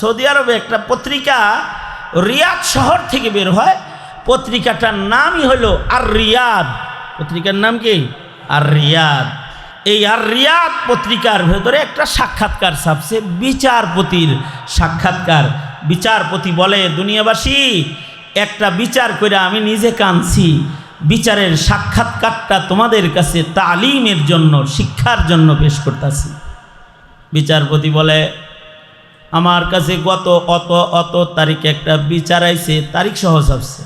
Saudi আরবে একটা পত্রিকা রিয়াদ শহর থেকে বের হয়। পত্রিকাটার নামই হলো আর রিয়াদ পত্রিকার নাম কি? আর রিয়াদ এই আর রিয়াদ পত্রিকার ভেতরে একটা সাক্ষাৎকার ছাপছে, বিচারপতির সাক্ষাৎকার। বিচারপতি বলে, দুনিয়াবাসী, একটা বিচার করে আমি নিজে কাঁদছি। বিচারের সাক্ষাৎকারটা তোমাদের কাছে তালিমের জন্য, শিক্ষার জন্য পেশ করতেছি। বিচারপতি বলে আমার কাছে গত অত অত তারিখে একটা বিচার আইছে, তারিখ সহজ আসছে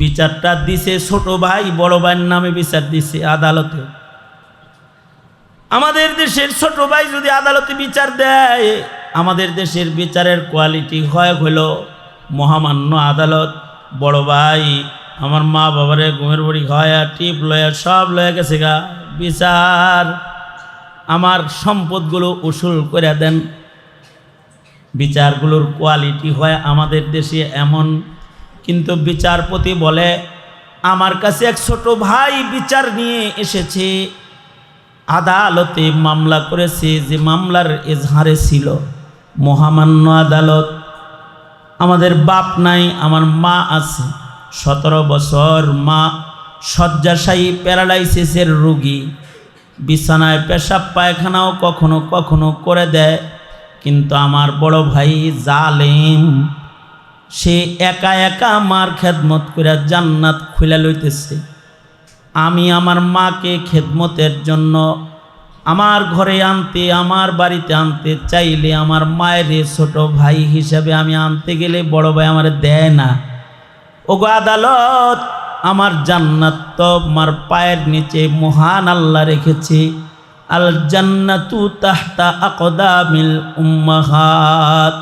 বিচারটা দিছে ছোট ভাই, বড় ভাইয়ের নামে বিচার দিছে আদালতে। আমাদের দেশের ছোট ভাই যদি আদালতে বিচার দেয়, আমাদের দেশের বিচারের কোয়ালিটি হয় হলো মহামান্য আদালত। বড় ভাই, আমার মা বাবারে ঘুমের বড়ি খাওয়া টিপ লয়া সব লয়ে গেছে গা। বিচার আমার সম্পদগুলো উসুল করে দেন। বিচারগুলোর কোয়ালিটি হয় আমাদের দেশে এমন। কিন্তু বিচারপতি বলে, আমার কাছে এক ছোট ভাই বিচার নিয়ে এসেছে। আদালতে মামলা করেছে যে মামলার এজহারে ছিল। মহামান্য আদালত, আমাদের বাপ নাই, আমার মা আছে। সতেরো বছর মা শয্যাশায়ী প্যারালাইসিসের রুগী। বিছানায় পেশাব পায়খানাও কখনো কখনো করে দেয়। কিন্তু আমার বড় ভাই জালেম, সে একা একা মার খেদমত করে জান্নাত খুলে লইতেছে। আমি আমার মাকে খেদমতের জন্য আমার ঘরে আনতে, আমার বাড়িতে আনতে চাইলে আমার মায়ের ছোট ভাই হিসাবে আমি আনতে গেলে বড় ভাই আমার দেয় না। ওগো আদালত আমার জান্নাত তো আমার পায়ের নিচে মহান আল্লাহ রেখেছে। আল জান্নাতু তাহতা আকদামিল উম্মাহাত।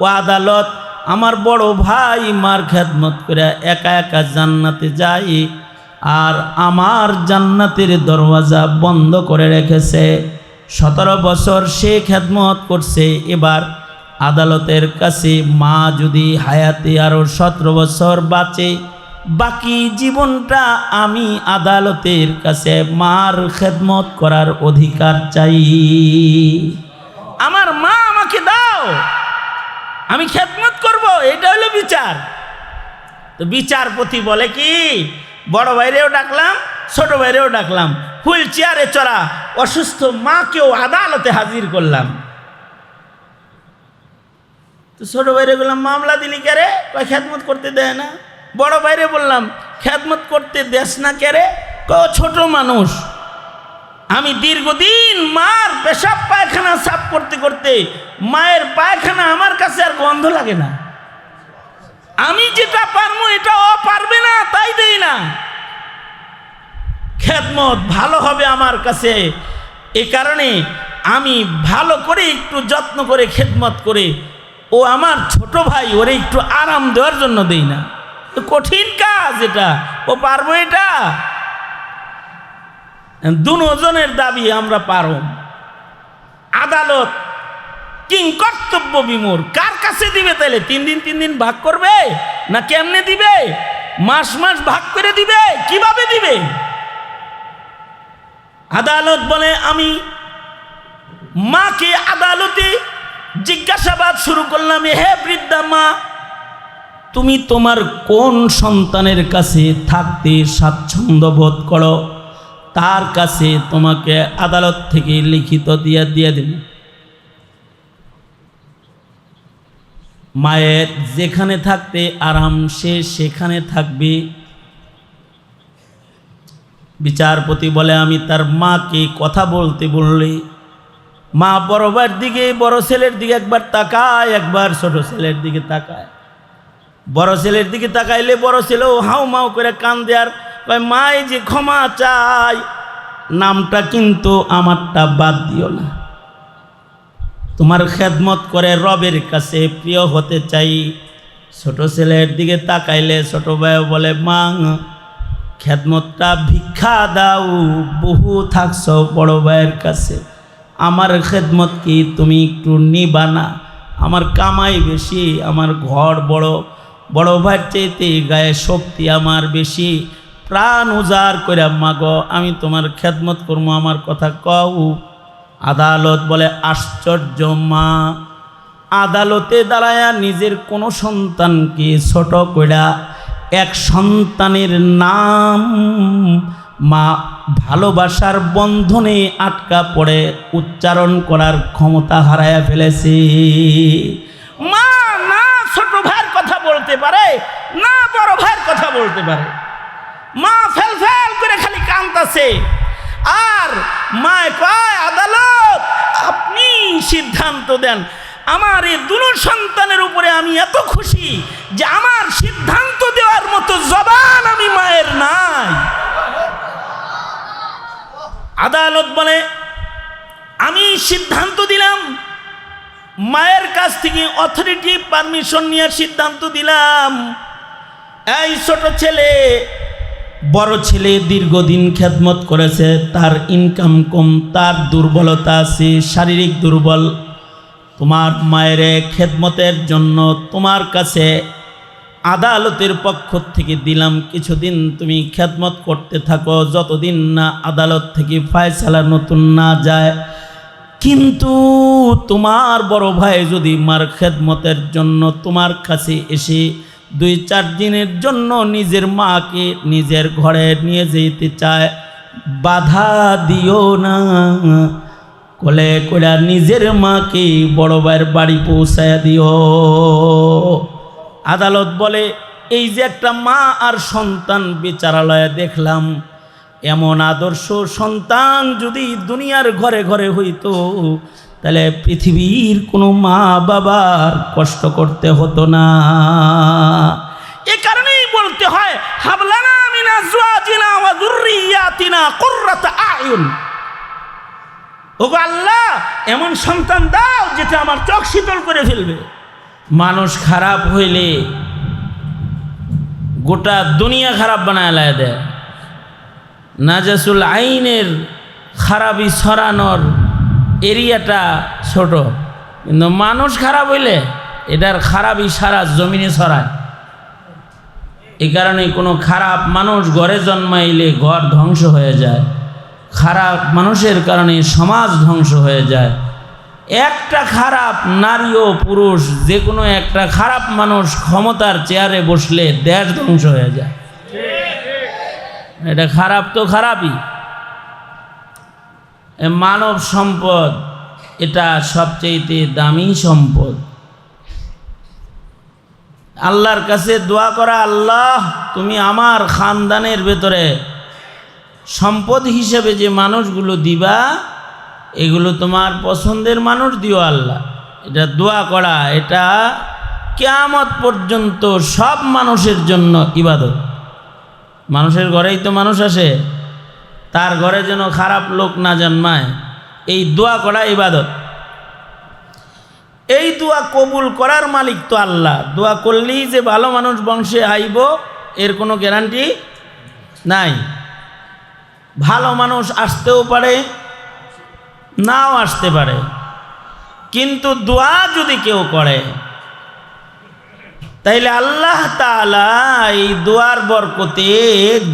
ও আদালত, আমার বড় ভাই মার খেদমত করে একা একা জান্নাতে যাই আর আমার জান্নাতের দরওয়াজা বন্ধ করে রেখেছে। সতেরো বছর সে খেদমত করছে। এবার আদালতের কাছে মা যদি হায়াতে আরও সতেরো বছর বাঁচে বাকি জীবনটা আমি আদালতের কাছে মার খেদমত করার অধিকার চাই। আমার মা আমাকে দাও। আমি খেদমত করব, এটা হলো বিচার। তো বিচারপতি বলে কি, বড় ভাইরেও ডাকলাম, ছোট ভাইরেও ডাকলাম, হুইল চেয়ারে চড়া অসুস্থ মাকেও আদালতে হাজির করলাম। তো ছোট ভাইরে বললাম, মামলা দিলি কেরে কয়, খেদমত করতে দেয় না। বড় বাইরে বললাম, খেদমত করতে দেশ না কেরে ক, ছোট মানুষ। আমি দীর্ঘদিন মার পেশাব পায়খানা সাফ করতে করতে, মায়ের পায়খানা আমার কাছে আর গন্ধ লাগে না। আমি যেটা পারব এটা ও পারবে না, তাই দেই না। খেদমত ভালো হবে আমার কাছে। এ কারণে আমি ভালো করে একটু যত্ন করে খেদমত করে, ও আমার ছোট ভাই, ওরে একটু আরাম দেওয়ার জন্য দেই না। কঠিন কাজ এটা। ও পারব এটা? দুজনের দাবি আমরা পারো আদালত কিং কর্তব্য বিমোর কার কাছে দিবে তাইলে তিন দিন তিন দিন ভাগ করবে? না কেমনে দিবে? মাস মাস ভাগ করে দিবে? কীভাবে দিবে? আদালত বলে, আমি মাকে আদালতে জিজ্ঞাসাবাদ শুরু করলাম, হে বৃদ্ধা মা তুমি তোমার কোন সন্তানের কাছে থাকতে স্বাচ্ছন্দ্য বোধ করো? তার কাছে তোমাকে আদালত থেকে লিখিত দিয়ে দিয়ে দেব। মায়ের যেখানে থাকতে আরাম, সে সেখানে থাকবে। বিচারপতি বলে, আমি তার মাকে কথা বলতে বললে। মা বড় দিকে, বড় ছেলের দিকে একবার তাকায়, একবার ছোট ছেলের দিকে তাকায়। বড় ছেলের দিকে তাকাইলে বড় ছেলেও হাউ মাউ করে কান দেয়ার কয়, মাই যে ক্ষমা চাই, নামটা কিন্তু আমারটা বাদ দিও না। তোমার খেদমত করে রবের কাছে প্রিয় হতে চাই। ছোট ছেলের দিকে তাকাইলে ছোট ভাই বলে, মা, খেদমতটা ভিক্ষা দাও, বহু থাকছ বড় ভাইয়ের কাছে। আমার খেদমত কি তুমি একটু নিবা না? আমার কামাই বেশি, আমার ঘর বড় বড় ভাইয়ের চাইতে গায়ে শক্তি আমার বেশি। প্রাণ উজাড় করে মাগ, আমি তোমার খেদমত করব আমার কথা কও। আদালত বলে, আশ্চর্য, মা। আদালতে দাঁড়ায়া নিজের কোনো সন্তানকে ছোট কইরা, এক সন্তানের নাম মা ভালোবাসার বন্ধনে আটকা পড়ে, উচ্চারণ করার ক্ষমতা হারায়া ফেলেছে। কথা পারে, না বড় ভাইয়ের কথা বলতে পারে। মা ফেল ফেল করে খালি কান্দাছে আর মায় কয় আদালত, আপনি সিদ্ধান্ত দেন। আমার এই দুনো সন্তানের উপরে আমি এত খুশি যে আমার সিদ্ধান্ত দেওয়ার মতো জবান আমি মায়ের নাই। আদালত বলে, আমি সিদ্ধান্ত দিলাম মায়ের কাছ থেকে অথরিটি পারমিশন নিয়ে সিদ্ধান্ত দিলাম। এই ছোট ছেলে বড় ছেলে দীর্ঘদিন খেদমত করেছে, তার ইনকাম কম, তার দুর্বলতা আছে, শারীরিক দুর্বল। তোমার মায়ের খেদমতের জন্য তোমার কাছে আদালতের পক্ষ থেকে দিলাম, কিছুদিন তুমি খেদমত করতে থাকো, যতদিন না আদালত থেকে ফায়সালা নতুন না যায় কিন্তু তোমার বড় ভাই যদি মার খেদমতের জন্য তোমার কাছে এসে দুই চার দিনের জন্য নিজের মাকে নিজের ঘরে নিয়ে যেতে চায়, বাধা দিও না। কলে কইরা নিজের মাকে বড় ভাইয়ের বাড়ি পৌঁছায় দিও। আদালত বলে, এই যে একটা মা আর সন্তান বিচারালয়ে দেখলাম এমন আদর্শ সন্তান যদি দুনিয়ার ঘরে ঘরে হইতো, তাহলে পৃথিবীর কোনো মা বাবার কষ্ট করতে হতো না। এ কারণেই বলতে হয়, হাবলানা মিনা জুয়াজিনা ওয়া যুররিয়াতিনা কুররাতা আয়ুন। ওগো আল্লাহ, এমন সন্তান দাও যেটা আমার চোখ শীতল করে ফেলবে। মানুষ খারাপ হইলে গোটা দুনিয়া খারাপ বানায় দেয়। নাজাসুল আইনের খারাপি ছড়ানোর এরিয়াটা ছোট। কিন্তু মানুষ খারাপ হইলে এটার খারাপই সারা জমিনে ছড়ায়। এই কারণে কোনো খারাপ মানুষ ঘরে জন্মাইলে ঘর ধ্বংস হয়ে যায়। খারাপ মানুষের কারণে সমাজ ধ্বংস হয়ে যায়। একটা খারাপ নারী ও পুরুষ যে কোনো একটা খারাপ মানুষ ক্ষমতার চেয়ারে বসলে দেশ ধ্বংস হয়ে যায়। এটা খারাপ তো খারাপই। মানব সম্পদ, এটা সবচেয়েতে দামি সম্পদ। আল্লাহর কাছে দোয়া করা, আল্লাহ, তুমি আমার খানদানের ভেতরে সম্পদ হিসেবে যে মানুষগুলো দিবা, এগুলো তোমার পছন্দের মানুষ দিও আল্লাহ। এটা দোয়া করা, এটা কেয়ামত পর্যন্ত সব মানুষের জন্য ইবাদত। মানুষের ঘরেই তো মানুষ আসে, তার ঘরে যেন খারাপ লোক না জন্মায়, এই দোয়া করা ইবাদত। এই দোয়া কবুল করার মালিক তো আল্লাহ। দোয়া করলেই যে ভালো মানুষ বংশে আইব, এর কোনো গ্যারান্টি নাই। ভালো মানুষ আসতেও পারে, নাও আসতে পারে। কিন্তু দোয়া যদি কেউ করে তাইলে আল্লাহ তাআলা এই দোয়ার বরকতে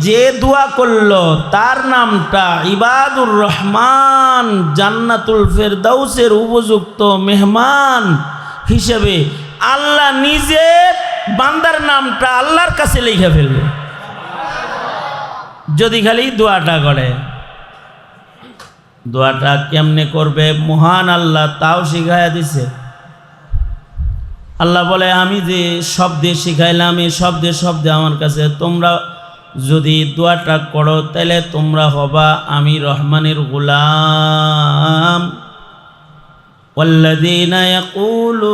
যে দোয়া করল, তার নামটা ইবাদুর রহমান, জান্নাতুল ফেরদাউসের উপযুক্ত মেহমান হিসেবে আল্লাহ নিজে বান্দার নামটা আল্লাহর কাছে লিখে ফেলবে। যদি খালি দোয়াটা করে। দোয়াটা কেমনে করবে? মহান আল্লাহ তাও শিখাইয়া দিছে। আল্লাহ বলে আমি যে শব্দে শিখাইলাম এই শব্দে শব্দে আমার কাছে তোমরা যদি দোয়াটা করো তাহলে তোমরা হবা আমি রহমানের গুলাম والذين يقولون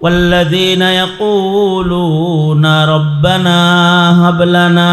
والذين يقولون ربنا هب لنا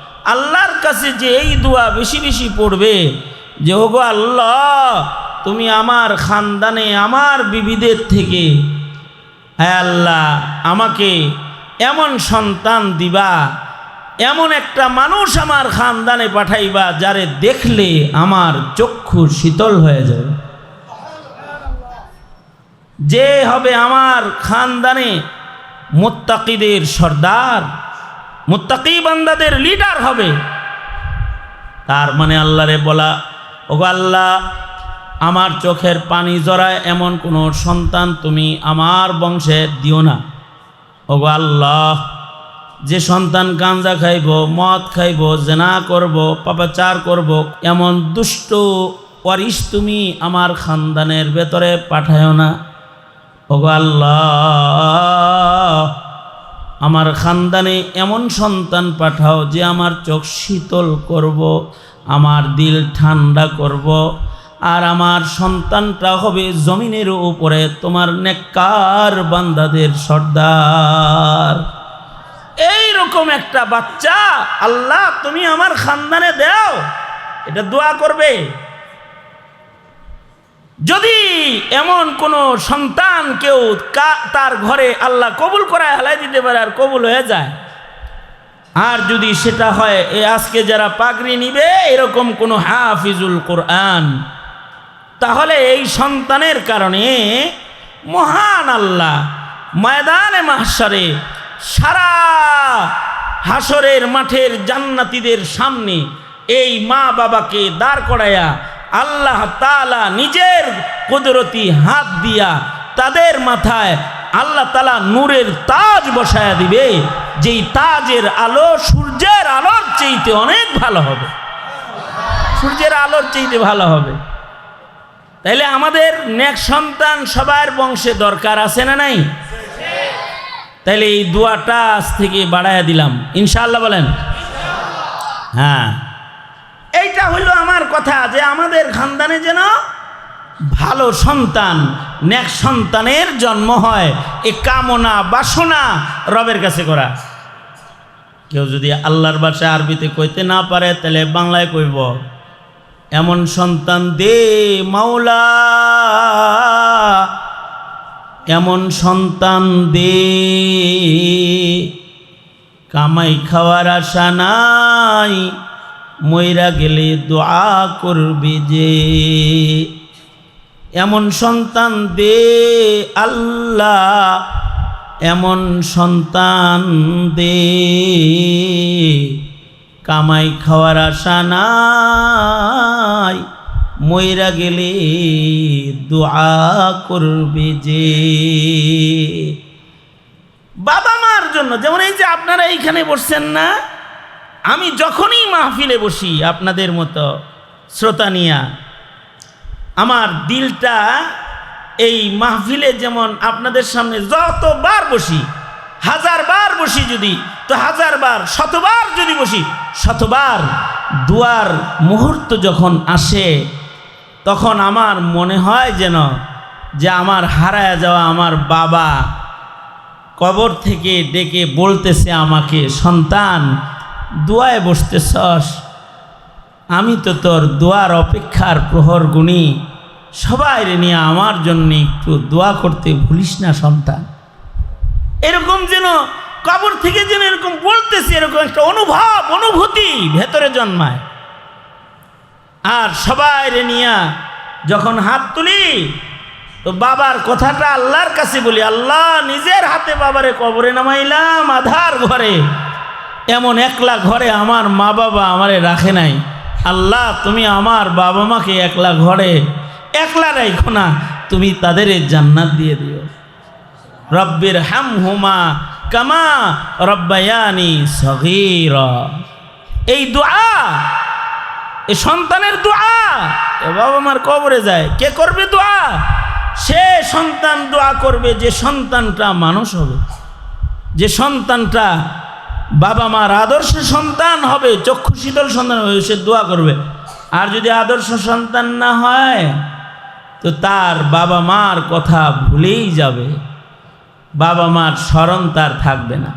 আল্লাহর কাছে যে এই দোয়া বেশি বেশি পড়বে, যে ওগো আল্লাহ, তুমি আমার খানদানে, আমার বিবিদের থেকে হ্যাঁ আল্লাহ, আমাকে এমন সন্তান দিবা, এমন একটা মানুষ আমার খানদানে পাঠাইবা, যারে দেখলে আমার চক্ষু শীতল হয়ে যাবে যে হবে আমার খানদানে মোত্তাকিদের সর্দার। মোত্তাকি বান্দাদের লিডার হবে। তার মানে আল্লাহরে বলা, ওগো আল্লাহ, আমার চোখের পানি জড়ায় এমন কোনো সন্তান তুমি আমার বংশে দিও না। ওগো আল্লাহ, যে সন্তান গাঞ্জা খাইব, মদ খাইব, জেনা করব, পাপাচার করব, এমন দুষ্ট ওয়ারিস তুমি আমার খানদানের ভেতরে পাঠায় না। ওগো আল্লাহ আমার খানদানে এমন সন্তান পাঠাও যে আমার চোখ শীতল করব, আমার দিল ঠান্ডা করব, আর আমার সন্তানটা হবে জমিনের উপরে তোমার নেককার বান্দাদের সর্দার। এই রকম একটা বাচ্চা, আল্লাহ তুমি আমার খানদানে দাও, এটা দোয়া করবে। যদি এমন কোনো সন্তান কেউ তার ঘরে আল্লাহ কবুল করায় হালাই দিতে পারে আর কবুল হয়ে যায়, আর যদি সেটা হয়, এ আজকে যারা পাগড়ি নিবে এরকম কোনো হাফিজুল কোরআন, তাহলে এই সন্তানের কারণে মহান আল্লাহ ময়দানে মাহসারে সারা হাসরের মাঠের জান্নাতিদের সামনে এই মা বাবাকে দাঁড় করায়া আল্লাহ তালা নিজের কুদরতি হাত দিয়া তাদের মাথায় আল্লাহ তালা নূরের তাজ বসায়া দিবে, যেই তাজের আলো সূর্যের আলোর চেইতে অনেক ভালো হবে। সূর্যের আলোর চেইতে ভালো হবে। তাইলে আমাদের নেক সন্তান সবার বংশে দরকার আছে না নাই? তাইলে এই দুয়াটা আজ থেকে বাড়াইয়া দিলাম। ইনশাল্লাহ বলেন? হ্যাঁ। এইটা হইল আমার কথা যে আমাদের খানদানে যেন ভালো সন্তান, নেক সন্তানের জন্ম হয়, এ কামনা, বাসনা রবের কাছে করা। কেউ যদি আল্লাহর ভাষা আরবিতে কইতে না পারে, তাহলে বাংলায় কইব, এমন সন্তান দে মাওলা, এমন সন্তান দে, কামাই খাওয়ার আশা নাই মইরা গেলে দোয়া করবে যে। এমন সন্তান দে আল্লাহ, এমন সন্তান দে। কামাই খাওয়ার আশা নাই, মইরা গেলে দোয়া করবে যে। বাবা মার জন্য, যেমন এই যে আপনারা এইখানে বসছেন না আমি যখনই মাহফিলে বসি আপনাদের মতো শ্রোতা নিয়া, আমার দিলটা এই মাহফিলে যেমন আপনাদের সামনে যতবার বসি হাজার বার বসি যদি, তো হাজার বার শতবার যদি বসি, শতবার দুয়ার মুহূর্ত যখন আসে, তখন আমার মনে হয় যেন যে আমার হারায় যাওয়া আমার বাবা কবর থেকে ডেকে বলতেছে আমাকে, সন্তান দোয়ায় বসতেছস। আমি তো তোর দোয়ার অপেক্ষার প্রহর গুণী। সবাই নিয়ে আমার জন্য একটু দোয়া করতে ভুলিস না, সন্তান। এরকম যেন কবর থেকে যেন এরকম বলতেছে, এরকম একটা অনুভব, অনুভূতি ভেতরে জন্মায়। আর সবাই নিয়া যখন হাত তুলি, তো বাবার কথাটা আল্লাহর কাছে বলি, আল্লাহ নিজের হাতে বাবারে কবরে নামাইলাম, আধার ঘরে। এমন একলা ঘরে আমার মা বাবা আমারে রাখে নাই। আল্লাহ, তুমি আমার বাবা মাকে একলা ঘরে, একলা রাখো না, তুমি তাদের জান্নাত দিয়ে দিও। রব্বির হাম হুমা কামা রব্বায়ানি সগীর। এই দোয়া, এ সন্তানের দোয়া, এ বাবা মার কবরে যায়। কে করবে দোয়া? সে সন্তান দোয়া করবে যে সন্তানটা মানুষ হবে। যে সন্তানটা বাবা মার আদর্শ সন্তান হবে, চক্ষু শীতল সন্তান হবে, সে দোয়া করবে। আর যদি আদর্শ সন্তান না হয়, তো তার বাবা মার কথা ভুলেই যাবে। বাবা মার স্মরণ তার থাকবে না।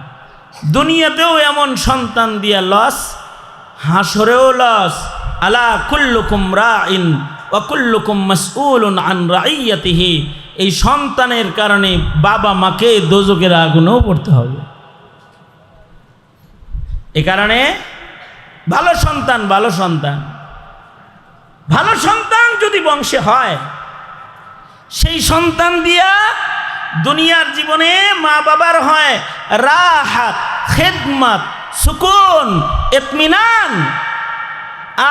দুনিয়াতেও এমন সন্তান দিয়া লস, হাসরেও লস। আলা কুল্লুকুম রাইন ওয়াকুল্লুকুম মাসউলুন আন রাইয়াতিহি। এই সন্তানের কারণে বাবা মাকে দোজকের আগুনেও পড়তে হবে। এ কারণে ভালো সন্তান ভালো সন্তান। ভালো সন্তান যদি বংশে হয়, সেই সন্তান দিয়া দুনিয়ার জীবনে মা বাবার হয় রাহাত, খেদমত, সুকুন এতমিনান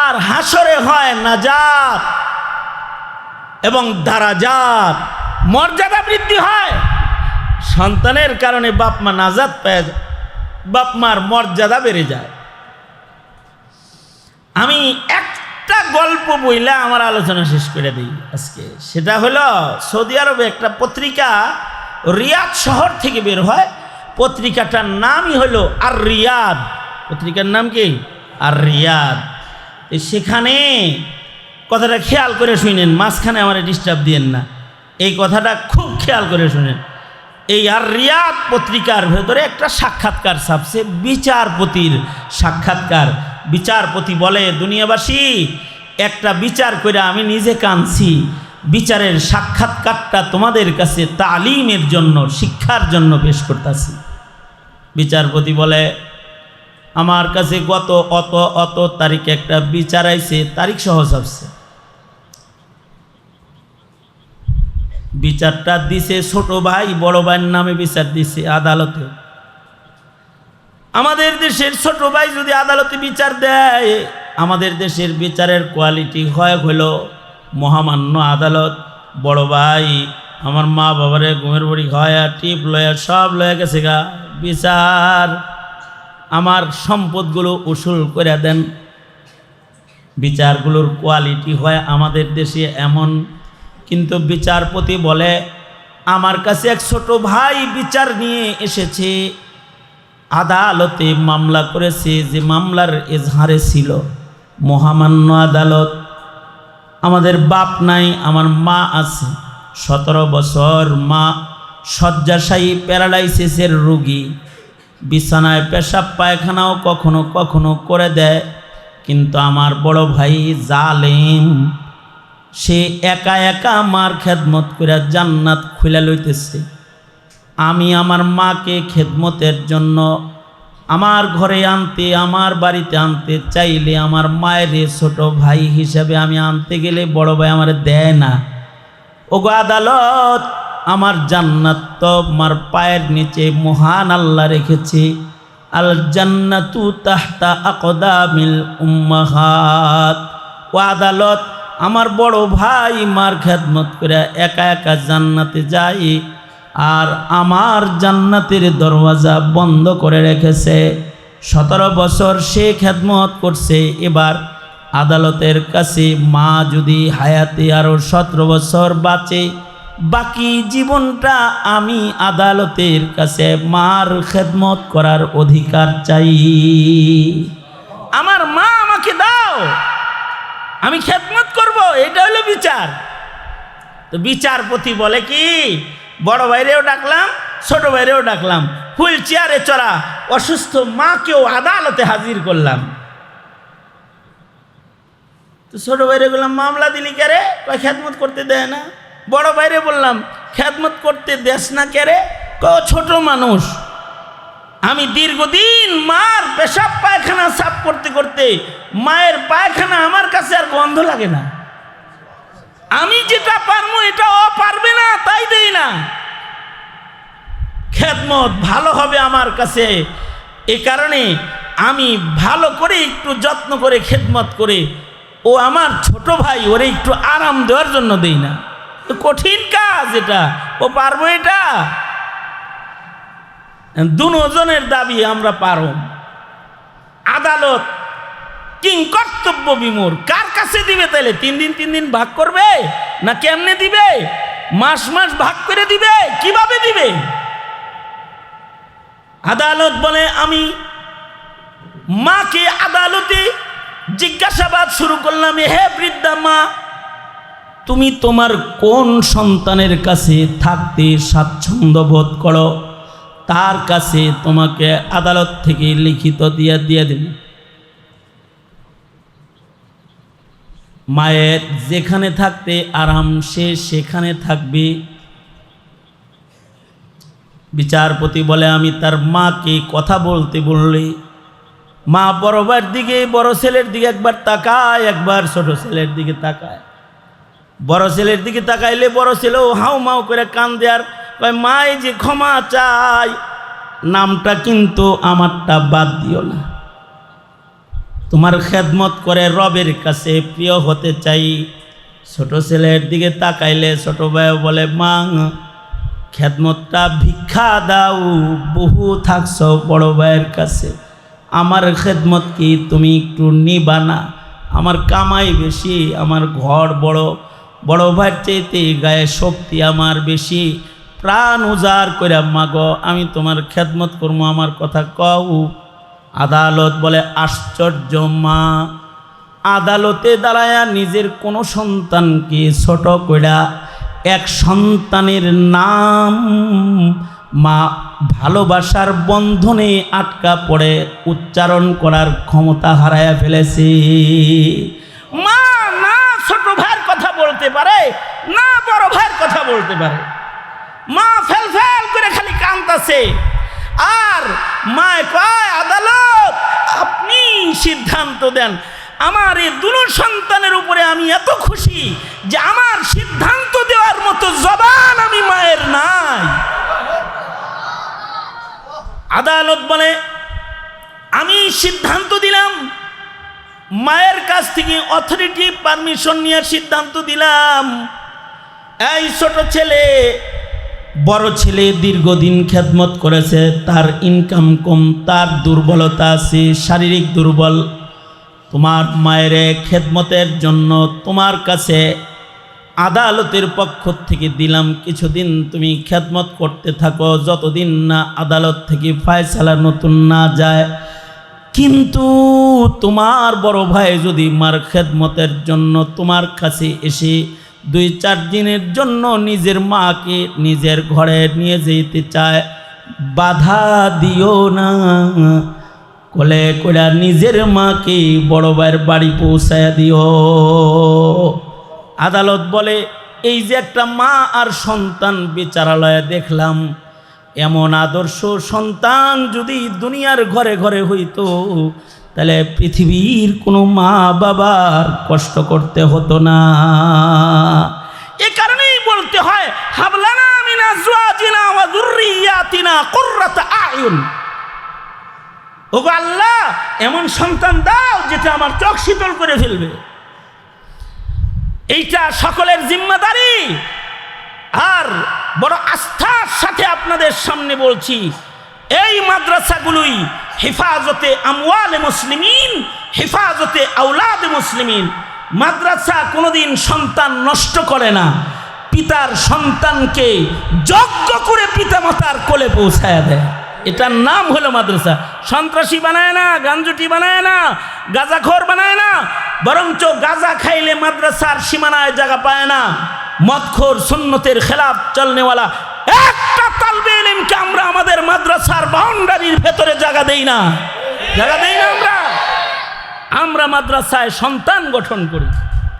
আর হাসরে হয় নাজাত এবং দারাজাত। মর্যাদা বৃদ্ধি হয়। সন্তানের কারণে বাপ মা নাজাত পেয়ে। বাপ মার মর্যাদা বেড়ে যায়। আমি একটা গল্প বইলে আমার আলোচনা শেষ করে দিই আজকে। সেটা হলো সৌদি আরবে একটা পত্রিকা রিয়াদ শহর থেকে বের হয়। পত্রিকাটার নামই হলো আর রিয়াদ পত্রিকার নাম কি? আর রিয়াদ সেখানে কথাটা খেয়াল করে শুনেন, মাঝখানে আমার ডিস্টার্ব দিয়েন না। এই কথাটা খুব খেয়াল করে শুনেন। এই আর রিয়াদ পত্রিকার ভেতরে একটা সাক্ষাৎকার ছাপছে, বিচারপতির সাক্ষাৎকার। বিচারপতি বলে, দুনিয়াবাসী, একটা বিচার করে আমি নিজে কাঁদছি। বিচারের সাক্ষাৎকারটা তোমাদের কাছে তালিমের জন্য, শিক্ষার জন্য পেশ করতেছি। বিচারপতি বলে, আমার কাছে গত অত অত তারিখে একটা বিচার আইছে, তারিখ সহ ছাপছে। বিচারটা দিছে ছোট ভাই, বড় ভাইয়ের নামে বিচার দিছে আদালতে। আমাদের দেশের ছোট ভাই যদি আদালতে বিচার দেয়, আমাদের দেশের বিচারের কোয়ালিটি হয় হলো মহামান্য আদালত। বড় ভাই, আমার মা বাবারে ঘুমের বড়ি খাওয়া টিপ লয়া সব লয়ে গেছে গা। বিচার, আমার সম্পদগুলো উসুল করে দেন। বিচারগুলোর কোয়ালিটি হয় আমাদের দেশে এমন কিন্তু বিচারপতি বলে, আমার কাছে এক ছোট ভাই বিচার নিয়ে এসেছে। আদালতে মামলা করেছে যে মামলার এজহারে ছিল। মহামান্য আদালত, আমাদের বাপ নাই, আমার মা আছে। সতেরো বছর মা শয্যাশায়ী প্যারালাইসিসের রুগী। বিছানায় পেশাব পায়খানাও কখনো কখনো করে দেয়। কিন্তু আমার বড় ভাই জালেম। সে একা একা আমার খেদমত করে জান্নাত খুলে লইতেছে। আমি আমার মাকে খেদমতের জন্য আমার ঘরে আনতে, আমার বাড়িতে আনতে চাইলে আমার মায়ের ছোট ভাই হিসাবে আমি আনতে গেলে বড় ভাই আমার দেয় না। ও ওগো আদালত, আমার জান্নাত তো আমার পায়ের নিচে মহান আল্লাহ রেখেছে। আল জান্নাতু তাহতা আকদামিল উম্মাহাত। ও আদালত আমার বড় ভাই মার খেদমত করে একা একা জান্নাতে যাই আর আমার জান্নাতের দরওয়াজা বন্ধ করে রেখেছে। সতেরো বছর সে খেদমত করছে। এবার আদালতের কাছে মা যদি হায়াতে আরও সতেরো বছর বাঁচে, বাকি জীবনটা আমি আদালতের কাছে মার খেদমত করার অধিকার চাই আমার মা আমাকে দাও আমি খেদমত করব, এটা হলো বিচার। তো বিচারপতি বলে কি, বড় ভাইরেও ডাকলাম, ছোট ভাইরেও ডাকলাম, হুইল চেয়ারে চড়া অসুস্থ মাকেও আদালতে হাজির করলাম। তো ছোট ভাইরে বললাম, মামলা দিলি কেরে কয়, খেদমত করতে দেয় না। বড় ভাইরে বললাম, খেদমত করতে দেস না কেরে ক ছোট মানুষ। আমি দীর্ঘদিন মার পেশাব পায়খানা সাফ করতে করতে মায়ের পায়খানা আমার কাছে আর গন্ধ লাগে না। আমি যেটা পারব এটা ও পারবে না, তাই দেই না। খেদমত ভালো হবে আমার কাছে। এ কারণে আমি ভালো করে একটু যত্ন করে খেদমত করে ও আমার ছোট ভাই, ওরে একটু আরাম দেওয়ার জন্য দেই না। কঠিন কাজ এটা। ও পারব এটা? দুজনের দাবি আমরা পারো আদালত কিং কর্তব্য বিমূর কার কাছে দিবে তাইলে তিন দিন তিন দিন ভাগ করবে? না কেমনে দিবে? মাস মাস ভাগ করে দিবে? কীভাবে দিবে? আদালত বলে, আমি মাকে আদালতে জিজ্ঞাসাবাদ শুরু করলাম, হে বৃদ্ধা মা, তুমি তোমার কোন সন্তানের কাছে থাকতে স্বাচ্ছন্দ্য বোধ করো? তার কাছে তোমাকে আদালত থেকে লিখিত দিয়ে দিয়ে দেব। মায়ের যেখানে থাকতে আরাম, সে সেখানে থাকবে। বিচারপতি বলে, আমি তার মাকে কথা বলতে বললে। মা বড় ভাইয়ের দিকে, বড় ছেলের দিকে একবার তাকায়, একবার ছোট ছেলের দিকে তাকায়। বড় ছেলের দিকে তাকাইলে বড় ছেলেও হাউ মাউ করে কান দেয়ার মাই যে ক্ষমা চাই নামটা কিন্তু আমারটা বাদ দিও না। তোমার খেদমত করে রবের কাছে প্রিয় হতে চাই। ছোট ছেলের দিকে তাকাইলে ছোট ভাই বলে, মা, খেদমতটা ভিক্ষা দাও, বহু থাকছ বড় ভাইয়ের কাছে। আমার খেদমত কি তুমি একটু নিবা না? আমার কামাই বেশি, আমার ঘর বড়। বড় ভাইয়ের চাইতে গায়ে শক্তি আমার বেশি। প্রাণ উজাড় করে মাগ, আমি তোমার খেদমত করব আমার কথা কও। আদালত বলে, আশ্চর্য, মা। আদালতে দাঁড়ায়া নিজের কোনো সন্তানকে ছোট কইরা, এক সন্তানের নাম মা ভালোবাসার বন্ধনে আটকা পড়ে, উচ্চারণ করার ক্ষমতা হারায়া ফেলেছে। মা, না ছোট ভাইয়ের কথা বলতে পারে, না বড় ভাইয়ের কথা বলতে পারে। মা ফেল ফেল করে খালি কান্দাছে আর মায় কয় আদালত, আপনি সিদ্ধান্ত দেন। আমার এই দুনো সন্তানের উপরে আমি এত খুশি যে আমার সিদ্ধান্ত দেওয়ার মতো জবান আমি মায়ের নাই। আদালত বলে, আমি সিদ্ধান্ত দিলাম, মায়ের কাছ থেকে অথরিটি পারমিশন নিয়ে সিদ্ধান্ত দিলাম। এই ছোট ছেলে বড় ছেলে দীর্ঘদিন খেদমত করেছে, তার ইনকাম কম, তার দুর্বলতা আছে, শারীরিক দুর্বল। তোমার মায়ের খেদমতের জন্য তোমার কাছে আদালতের পক্ষ থেকে দিলাম, কিছুদিন তুমি খেদমত করতে থাকো, যতদিন না আদালত থেকে ফায়সালা নতুন না যায়। কিন্তু তোমার বড় ভাই যদি মার খেদমতের জন্য তোমার কাছে এসে দুই চার দিনের জন্য নিজের মাকে নিজের ঘরে নিয়ে যেতে চায়। বাধা দিও না। কলে কইরা নিজের মাকে বড় ভাইয়ের বাড়ি পৌঁছায় দিও। আদালত বলে, এই যে একটা মা আর সন্তান বিচারালয়ে দেখলাম, এমন আদর্শ সন্তান যদি দুনিয়ার ঘরে ঘরে হইতো তাহলে পৃথিবীর কোনো মা বাবার কষ্ট করতে হতো না। এ কারণেই বলতে হয়, হাবলানা মিনা জুয়াজিনা ওয়া যুররিয়াতিনা কুররাতা আয়ুন। ওগো আল্লাহ, এমন সন্তান দাও যেটা আমার চোখ শীতল করে ফেলবে। এইটা সকলের জিম্মাদারি। আর বড় আস্থার সাথে আপনাদের সামনে বলছি এই মাদ্রাসাগুলোই হেফাজতে আমওয়ালে মুসলিমিন, হেফাজতে আউলাদে মুসলিমিন। মাদ্রাসা কোনোদিন সন্তান নষ্ট করে না। পিতার সন্তানকে যজ্ঞ করে পিতামাতার কোলে পৌঁছায় দেয়। এটার নাম হলো মাদ্রাসা। সন্ত্রাসী বানায় না, গাঞ্জুটি বানায় না, গাজাখোর বানায় না, বরঞ্চ গাজা খাইলে মাদ্রাসার সীমানায় জায়গা পায় না। মদখোর সুন্নতের খেলাফ চলনেওয়ালা একটা তালবে ইলিমকে আমরা আমাদের মাদ্রাসার বাউন্ডারির ভেতরে জায়গা দেই না। জায়গা দেই না আমরা? আমরা মাদ্রাসায় সন্তান গঠন করি।